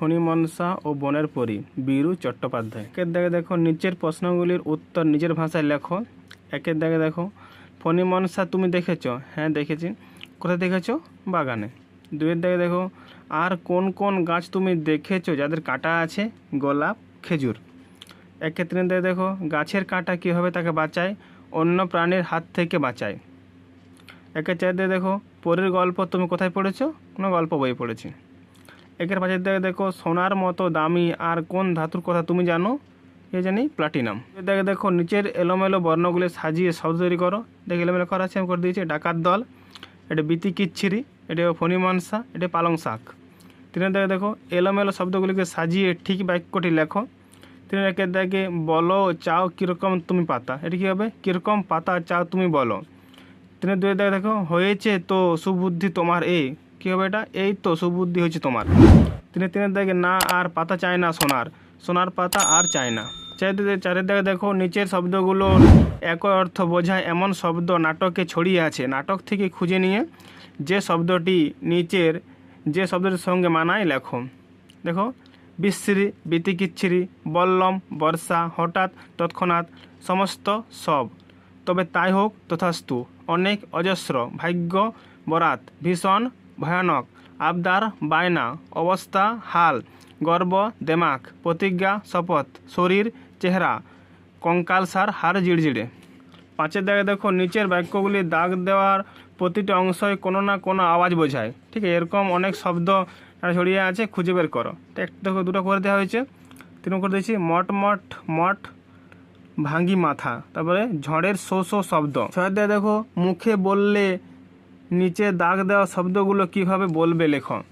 ফণি মনসা ও বনের পরি, বীরু চট্টোপাধ্যায়। একের দাগে দেখো নিচের প্রশ্নগুলির উত্তর নিজের ভাষায় লেখো। একের দাগে দেখো ফণি মনসা তুমি দেখেছ? হ্যাঁ দেখেছি। কোথায় দেখেছ? বাগানে। দুয়ের দাগে দেখো, আর কোন কোন গাছ তুমি দেখেছ যাদের কাঁটা আছে? গোলাপ, খেজুর? একে তিনের দাগে দেখো, গাছের কাঁটা কীভাবে তাকে বাঁচায়? অন্য প্রাণীর হাত থেকে বাঁচায়? একে চার দিয়ে দেখো, পরের গল্প তুমি কোথায় পড়েছো? কোনো গল্প বই পড়েছি। একের পাঁচের দিকে দেখো সোনার মতো দামি আর কোন ধাতুর কথা তুমি জানো? এ জানি? প্লাটিনাম। দিকে দেখো নিচের এলোমেলো বর্ণগুলি সাজিয়ে শব্দ তৈরি করো। দেখে এলোমেলো করা আছে, আমি করে দিয়েছি ডাকাত দল, এটা বিতি কিচ্ছিরি, এটা ফণি মনসা, এটা পালং শাক। তিনের দিকে দেখো এলোমেলো শব্দগুলিকে সাজিয়ে ঠিক বাক্যটি লেখো। তিনের একের দিকে বলো চাও কীরকম তুমি পাতা। এটা কী হবে? কীরকম পাতা চাও তুমি বলো। তিনের দুই দেখো দেখো, হয়েছে তো সুবুদ্ধি তোমার এই কী হবে এটা? এই তো সুবুদ্ধি হয়েছে তোমার। তিনের তিনের দেখে না আর পাতা চায় না সোনার। সোনার পাতা আর চায় না। চার দিকে- চারের দিকে দেখো নিচের শব্দগুলো একই অর্থ বোঝায়, এমন শব্দ নাটকে ছড়িয়ে আছে। নাটক থেকে খুঁজে নিয়ে যে শব্দটি নিচের যে শব্দটির সঙ্গে মানায়, লেখো। দেখো, বিশ্রী, বিতিকিচ্ছিরি, বল্লম, বর্ষা, হঠাৎ, তৎক্ষণাৎ, সমস্ত সব। তবে তাই হোক, তথাস্তু। অনেক অজস্র। ভাগ্য, বরাত। ভীষণ ভয়ানক, আবদার, বায়না, অবস্থা, হাল, গর্ব, দেমাক, প্রতিজ্ঞা, শপথ, শরীর, চেহারা কঙ্কালসার হার জিড়জিড়ে পাঁচের দাগে দেখো, নিচের বাক্যগুলি দাগ দেওয়ার প্রতিটি অংশই কোনো না কোনো আওয়াজ বোঝায়। ঠিক আছে এরকম অনেক শব্দ ছড়িয়ে আছে, খুঁজে বের করো। একটা দেখো, দুটো করে দেওয়া হয়েছে। তিন করে দিয়েছি, মট মট মঠ ভাঙ্গি মাথা। তারপরে ঝড়ের শো শো শব্দ। ছয় দেখো, মুখে বললে নিচে দাগ দেওয়া শব্দগুলো কীভাবে বলবে লেখো।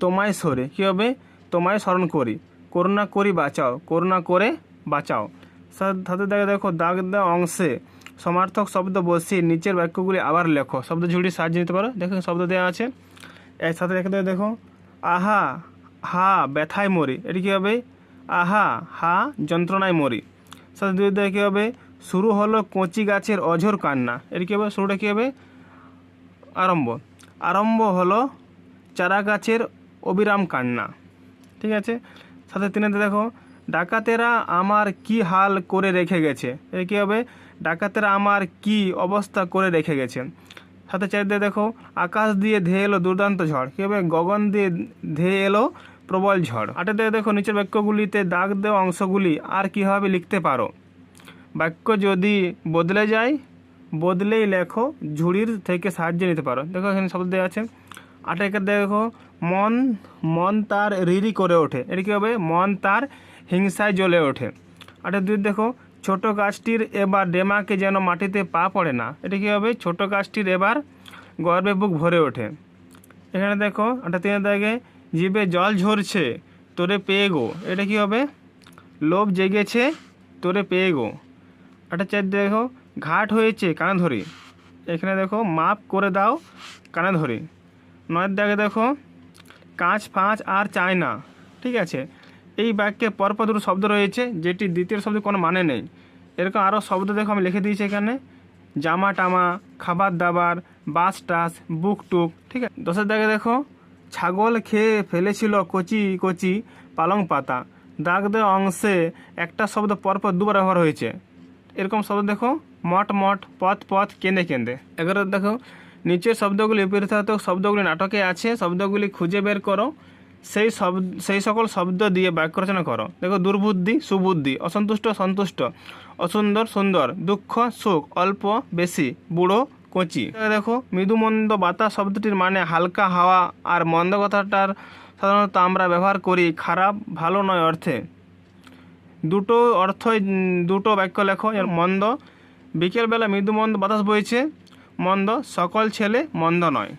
তোমায় সরে, কী হবে? তোমায় স্মরণ করি। করুণা করি বাঁচাও, করুণা করে বাঁচাও। সাথে দেখে, দেখো, দাগ দেওয়া অংশে সমার্থক শব্দ বসিয়ে নিচের বাক্যগুলি আবার লেখো। শব্দ ঝুড়ি সাহায্য নিতে পারো। দেখো, শব্দ দেওয়া আছে। এর সাথে রেখে দেখো দেখো, আহা, হা, ব্যথায় মরি। এটি কী হবে? আহা, হা, যন্ত্রণায় মরি। সাথে দুই দেখে কী হবে? শুরু হলো কচি গাছের অঝোর কান্না। এটি কী হবে? শুরুটা কী হবে? আরম্ভ। আরম্ভ হলো চারা গাছের অবিরাম কান্না। ঠিক আছে? সাথে তিনেতে দেখো, ডাকাতেরা আমার কি হাল করে রেখে গেছে? এ কী হবে? ডাকাতেরা আমার কি অবস্থা করে রেখে গেছে? সাথে চারিদিকে দেখো, আকাশ দিয়ে ধেয়ে এলো দুর্দান্ত ঝড়। কী হবে? গগন দিয়ে ধেয়ে এলো প্রবল ঝড়। দিকে দেখো, নিচের বাক্যগুলিতে দাগ দেওয়া অংশগুলি আর কীভাবে লিখতে পারো? বাক্য যদি বদলে যায় বদলেই লেখো, ঝুড়ির থেকে সাহায্য নিতে পারো। দেখো এখানে শব্দ দেওয়া আছে। আটেকে দেখো, মন মন তার রিরি করে ওঠে। এটা কী হবে? মন তার হিংসায় জ্বলে ওঠে। আটে দুই দেখো, ছোট গাছটির এবার ডেমাকে যেন মাটিতে পা পড়ে না। এটা কী হবে? ছোট গাছটির এবার গর্বে বুক ভরে ওঠে। এখানে দেখো আটা তিনে দেখে জিভে জল ঝরছে, তোরে পেয়ে গো। এটা কী হবে? লোভ জেগেছে, তোরে পেয়ে গো। একটা চার দেখো ঘাট হয়েছে কানে ধরি। এখানে দেখো, মাপ করে দাও কানে ধরি। নয়ের দাগে দেখো, কাঁচ, ফাঁচ আর চায় না। ঠিক আছে? এই বাক্যে পরপর দুটো শব্দ রয়েছে, যেটি দ্বিতীয় শব্দে কোনো মানে নেই। এরকম আরও শব্দ দেখো, আমি লিখে দিয়েছি এখানে। জামা টামা, খাবার দাবার, বাস টাস, বুক টুক, ঠিক আছে? দশের দাগে দেখো, ছাগল খেয়ে ফেলেছিল কচি কচি পালং পাতা। দাগ দেওয়া অংশে একটা শব্দ পরপর দুবার ব্যবহার হয়েছে। এরকম শব্দ দেখো মট মট পথ পথ, কেঁদে কেঁদে। এগারো দেখো, নিচের শব্দগুলি বিপরীতার্থক শব্দগুলি নাটকে আছে, শব্দগুলি খুঁজে বের করো, সেই শব্দ, সেই সকল শব্দ দিয়ে বাক্য রচনা করো। দেখো, দুর্বুদ্ধি, সুবুদ্ধি, অসন্তুষ্ট, সন্তুষ্ট, অসুন্দর, সুন্দর, দুঃখ, সুখ, অল্প, বেশি, বুড়ো, কচি। দেখো, মৃদুমন্দ বাতাস শব্দটির মানে হালকা হাওয়া আর মন্দ কথাটার সাধারণত আমরা ব্যবহার করি খারাপ, ভালো নয় অর্থে। দুটো অর্থই দুটো বাক্য লেখো মন্দ। বিকেলবেলা মৃদু মন্দ বাতাস বইছে। মন্দ সকল ছেলে মন্দ নয়।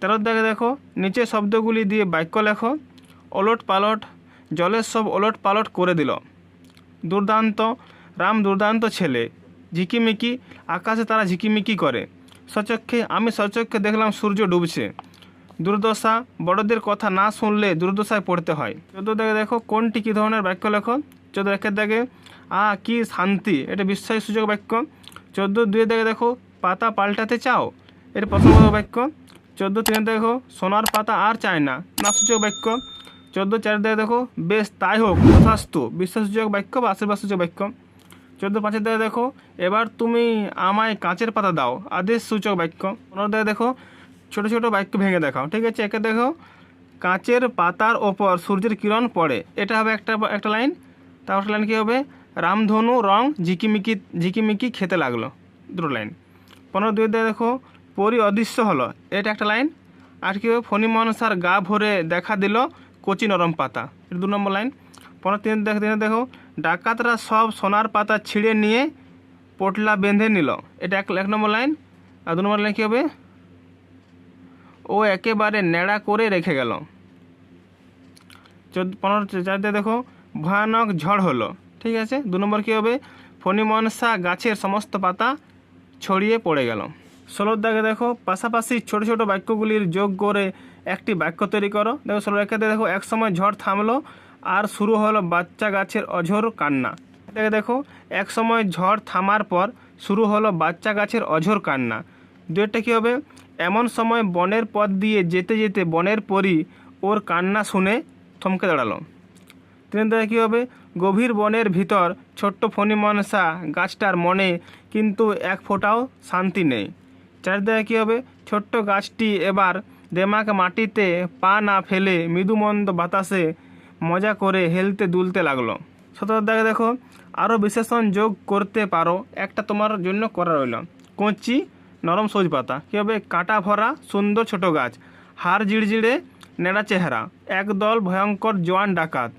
তেরো দেখে দেখো নিচে শব্দগুলি দিয়ে বাক্য লেখো। ওলট পালট জলের সব ওলট পালট করে দিল। দুর্দান্ত রাম দুর্দান্ত ছেলে ঝিকিমিকি আকাশে তারা ঝিকিমিকি করে। সচক্ষে আমি সচক্ষে দেখলাম সূর্য ডুবছে। দুর্দশা বড়দের কথা না শুনলে দুর্দশায় পড়তে হয়। চোদ্দ দেখে দেখো কোনটি কী ধরনের বাক্য লেখো? চোদ্দ একের দেখে আ, কি শান্তি? এটা বিশ্বাস সূচক বাক্য। চোদ্দ দুই দেখে দেখো, পাতা পাল্টাতে চাও? এটা প্রসঙ্গত বাক্য, চোদ্দ তিনে দেখো, সোনার পাতা আর চায় না। না সূচক বাক্য। চোদ্দ চার দিকে দেখো, বেশ, তাই হোক তথাস্তু বিশ্বাসযোগ্য বাক্য বা আশীর্বাদসূচক বাক্য। চোদ্দ পাঁচের দিকে দেখো, এবার তুমি আমায় কাঁচের পাতা দাও। আদেশ, সূচক বাক্য। পনেরো দিকে দেখো, ছোট ছোট বাক্য ভেঙে দেখাও। ঠিক আছে, একে দেখো, কাঁচের পাতার ওপর সূর্যের কিরণ পড়ে। এটা হবে একটা একটা লাইন। তারপর লাইন কী হবে? রামধনু রং ঝিকিমিকি ঝিকিমিকি খেতে লাগল। দুটো লাইন। পনেরো দুই দেখো, পরি অদৃশ্য হলো। এটা একটা লাইন। আর কি হবে? ফণি মনসার গা ভরে দেখা দিল কচি নরম পাতা। এটা দু নম্বর লাইন। পনেরো তিন দেখ, দেখো, ডাকাতরা সব সোনার পাতা ছিঁড়ে নিয়ে পোটলা বেঁধে নিল। এটা এক এক নম্বর লাইন। আর দু নম্বর লাইন কী হবে? ও একেবারে নেড়া করে রেখে গেল। চোদ্দ, পনেরো চারটে দেখো ভয়ানক ঝড় হলো। ঠিক আছে? দু নম্বর কী হবে? ফণিমনসা গাছের সমস্ত পাতা ছড়িয়ে পড়ে গেল। ষোলোর দাগে দেখো, পাশাপাশি ছোট ছোট বাক্যগুলির যোগ করে একটি বাক্য তৈরি করো। দেখো ষোলো একে দেখো, এক সময় ঝড় থামলো আর শুরু হলো বাচ্চা গাছের অঝোর কান্না। দেখে দেখো, এক সময় ঝড় থামার পর শুরু হলো বাচ্চা গাছের অঝোর কান্না। দুয়েরটা কী হবে? এমন সময় বনের পথ দিয়ে যেতে যেতে বনের পরি ওর কান্না শুনে থমকে দাঁড়াল। দিকে কী হবে? গভীর বনের ভিতর, ছোট্ট ফণি মনসা গাছটার মনে, কিন্তু এক ফোঁটাও শান্তি নেই। চার দিকে কী হবে? ছোট্ট গাছটি এবার দেমাক মাটিতে পা না ফেলে মৃদুমন্দ বাতাসে মজা করে হেলতে দুলতে লাগল। সতেরো দিকে দেখো, আরও বিশেষণ যোগ করতে পারো, একটা তোমার জন্য করা রইল। কচি, নরম সবুজ পাতা। কী হবে? কাঁটা ভরা, সুন্দর ছোট গাছ। হাড় জিড়জিড়ে নেড়া চেহারা। একদল ভয়ঙ্কর জোয়ান ডাকাত।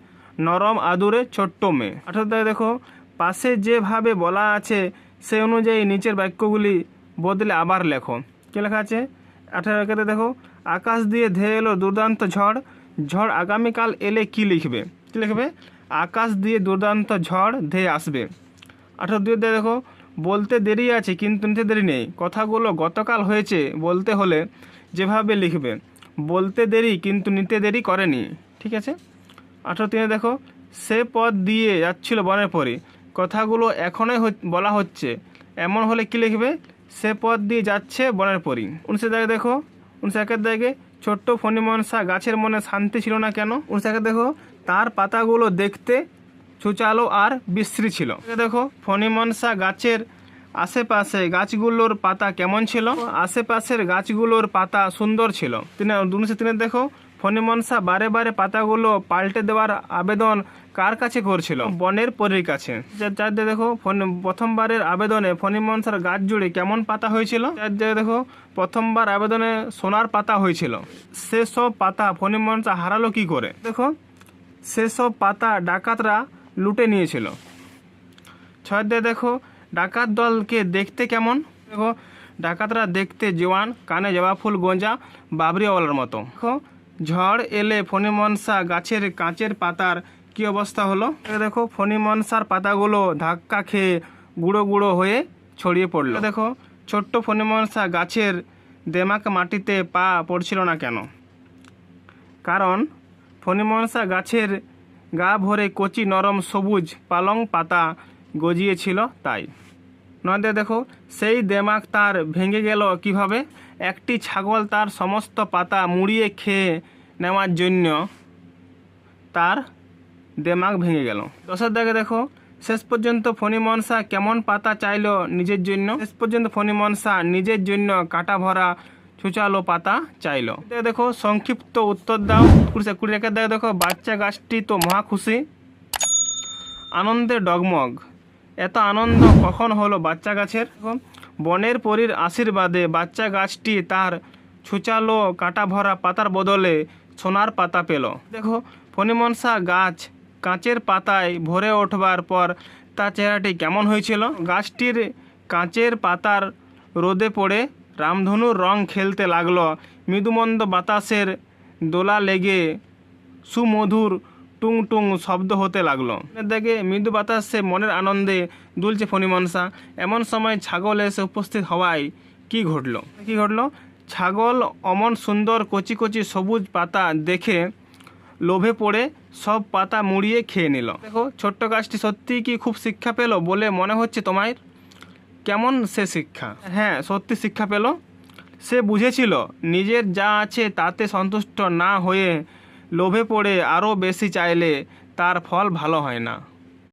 নরম আদুরে ছোট্ট মেয়ে। দিকে দেখো, পাশে যেভাবে বলা আছে, সে অনুযায়ী নিচের বাক্যগুলি বদলে আবার লেখো। কী লেখা আছে? আঠারো একেতে দেখো, আকাশ দিয়ে ধেয়ে এলো দুর্দান্ত ঝড়। ঝড় আগামীকাল এলে কি লিখবে? কী লিখবে? আকাশ দিয়ে দুর্দান্ত ঝড় ধেয়ে আসবে। আঠারো দুই দিয়ে দেখো, বলতে দেরি আছে, কিন্তু নিতে দেরি নেই। কথাগুলো গতকাল হয়েছে, বলতে হলে যেভাবে লিখবে। বলতে দেরি, কিন্তু নিতে দেরি করেনি। ঠিক আছে? আঠারো তিনে দেখো, সে পথ দিয়ে যাচ্ছিল বনের পরে। কথাগুলো এখনই বলা হচ্ছে। এমন হলে কি লিখবে? সে পথ দিয়ে যাচ্ছে বনের পরি উনিশে দাগে দেখো উনিশে একের দাগে ছোট্ট ফণিমনসা গাছের মনে শান্তি ছিল না কেন? উনিশে একের দেখো, তার পাতাগুলো দেখতে ছুচালো আর বিশ্রী ছিল। দেখো, ফণিমনসা গাছের আশেপাশে গাছগুলোর পাতা কেমন ছিল? আশেপাশের গাছগুলোর পাতা সুন্দর ছিল। তিনি উনিশশো তিনের দেখো ফণিমনসা বারে বারে পাতাগুলো পাল্টে দেওয়ার আবেদন কার কাছে করছিল? বনের পরীর কাছে। চার- চার দিয়ে দেখো, ফণি- প্রথমবারের আবেদনে ফণিমনসার গাছ জুড়ে কেমন পাতা হয়েছিল? চার দিয়ে দেখো, প্রথমবার আবেদনে সোনার পাতা হয়েছিল। সেসব পাতা ফণিমনসা হারালো কি করে? দেখো, সেসব পাতা ডাকাতরা লুটে নিয়েছিল। ছয় দিয়ে দেখো, ডাকাত দলকে দেখতে কেমন? দেখো, ডাকাতরা দেখতে জোয়ান, কানে জবা ফুল গোঁজা বাবরিওয়ালার মতো। দেখো ঝড় এলে ফণিমনসা গাছের কাঁচের পাতার কি অবস্থা হলো? দেখো, ফণিমনসার পাতাগুলো ধাক্কা খেয়ে গুঁড়ো গুঁড়ো হয়ে ছড়িয়ে পড়ল। দেখো, ছোট্ট ফণিমনসা গাছের দেমাক মাটিতে পা পড়ছিল না কেন? কারণ ফণিমনসা গাছের গা ভরে কচি নরম সবুজ পালং পাতা গজিয়েছিল তাই। নদে দেখো, সেই দেমাক তার ভেঙে গেল কীভাবে? একটি ছাগল তার সমস্ত পাতা মুড়িয়ে খেয়ে নেওয়ার জন্য তার দেমাগ ভেঙে গেল। দশের দাগে দেখো, শেষ পর্যন্ত ফণি মনসা কেমন পাতা চাইলো নিজের জন্য? শেষ পর্যন্ত ফণি মনসা নিজের জন্য কাটা ভরা ছুচালো পাতা চাইলো। দেখে, সংক্ষিপ্ত উত্তর দাও। কুড়ি কুড়ি রেখে দেখো, বাচ্চা গাছটি তো মহা খুশি। আনন্দে ডগমগ। এত আনন্দ কখন হলো বাচ্চা গাছের? বনের পরীর আশীর্বাদে বাচ্চা গাছটি তার ছুচালো কাটা ভরা পাতার বদলে সোনার পাতা পেল। দেখো, ফণিমনসা গাছ কাঁচের পাতায় ভরে ওঠবার পর তার চেহারাটি কেমন হয়েছিল? গাছটির কাঁচের পাতার রোদে পড়ে রামধনুর রং খেলতে লাগল। মৃদুমন্দ বাতাসের দোলা লেগে সুমধুর টুং টুং শব্দ হতে লাগল। দেখে মৃদু বাতাসে মনের আনন্দে দুলছে ফণিমনসা এমন সময় ছাগল এসে উপস্থিত হওয়ায় কি ঘটলো? কি ঘটলো? ছাগল অমন সুন্দর কচি কচি সবুজ পাতা দেখে লোভে পড়ে সব পাতা মুড়িয়ে খেয়ে নিল। দেখো, ছোট্ট গাছটি সত্যিই কি খুব শিক্ষা পেল বলে মনে হচ্ছে তোমার কেমন সে শিক্ষা? হ্যাঁ সত্যি শিক্ষা পেল। সে বুঝেছিল, নিজের যা আছে তাতে সন্তুষ্ট না হয়ে লোভে পড়ে আরও বেশি চাইলে তার ফল ভালো হয় না।